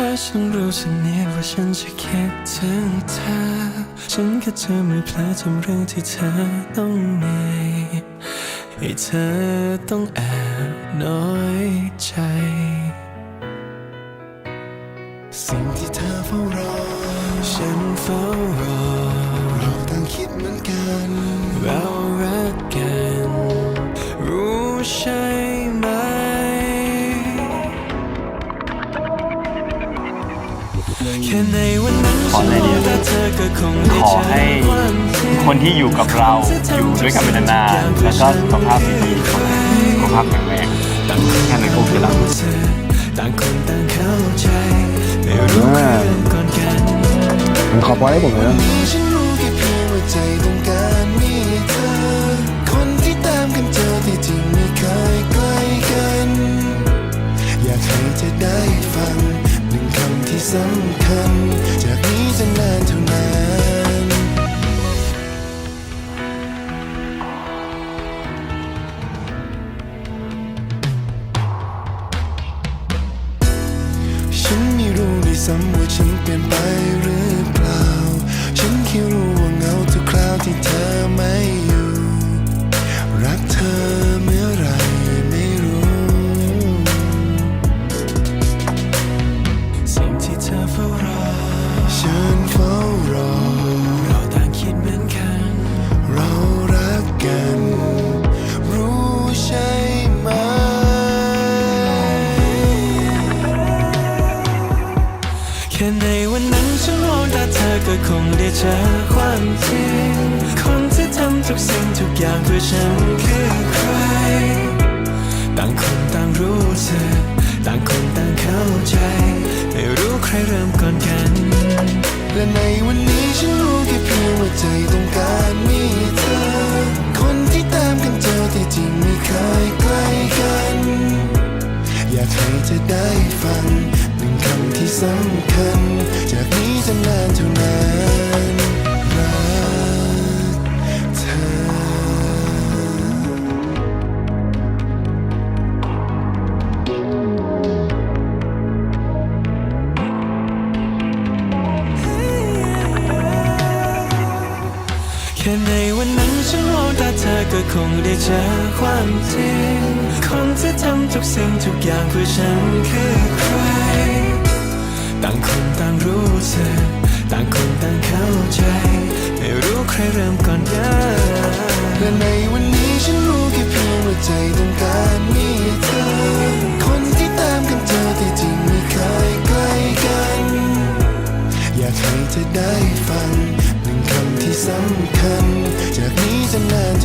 ถ้าฉันรู้สึกนิดว่าฉันจะคิดถึงเธอ ฉันก็จะไม่เพลอทำเรื่องที่เธอต้องเหนื่อยให้เธอต้องแอบน้อยใจ สิ่งที่เธอเฝ้ารอ ฉันเฝ้ารอ เราต่างคิดเหมือนกัน เรารักกัน รู้ใช่ ขออะไรดีอะฉันมงตาเธอก็คงได้ขอเจอให้ความจริงคนที่อยู่กับเราอยู่ด้วยกันเป็นนานๆแล้วก็สุขภาพดีๆสุขภาพแข็งแรงต่างคนแค่นั้นก็โอเคแล้วต่างคนต่างเข้าใจไม่รู้ใครเริ่มก่อนกันผมขอปล่อยให้ผมเลยนะ สำคัญ จากนี้จะนานเท่านานฉันไม่รู้ด้วยซ้ำว่าฉันเปลี่ยนไป ค่ในวันนั้นฉันมองตาเธอก็คงได้เจอความจริง คนที่ทำทุกสิ่งทุกอย่างเพื่อฉันคือใคร ต่างคนต่างรู้สึกต่างคนต่างเข้าใจ ไม่รู้ใครเริ่มก่อนกัน และในวันนี้ฉันรู้แค่เพียงว่าใจต้อง สำคัญ จากนี้จะนานเท่านานรักเธอแค่ในวันนั้นฉันมองตาเธอก็คงได้เจอความจริง คนที่ทำทุกสิ่งทุกอย่างเพื่อฉันคือ ต่างคนต่างรู้สึกต่างคนต่างเข้าใจ ไม่รู้ใครเริ่มก่อนกันและในวันนี้ฉันรู้แค่เพียงว่าใจต้องการมีเธอ คนที่ตามกันเจอที่จริงไม่เคยใกล้กัน อยากให้เธอได้ฟังหนึ่งคำที่สำคัญ จากนี้จะนาน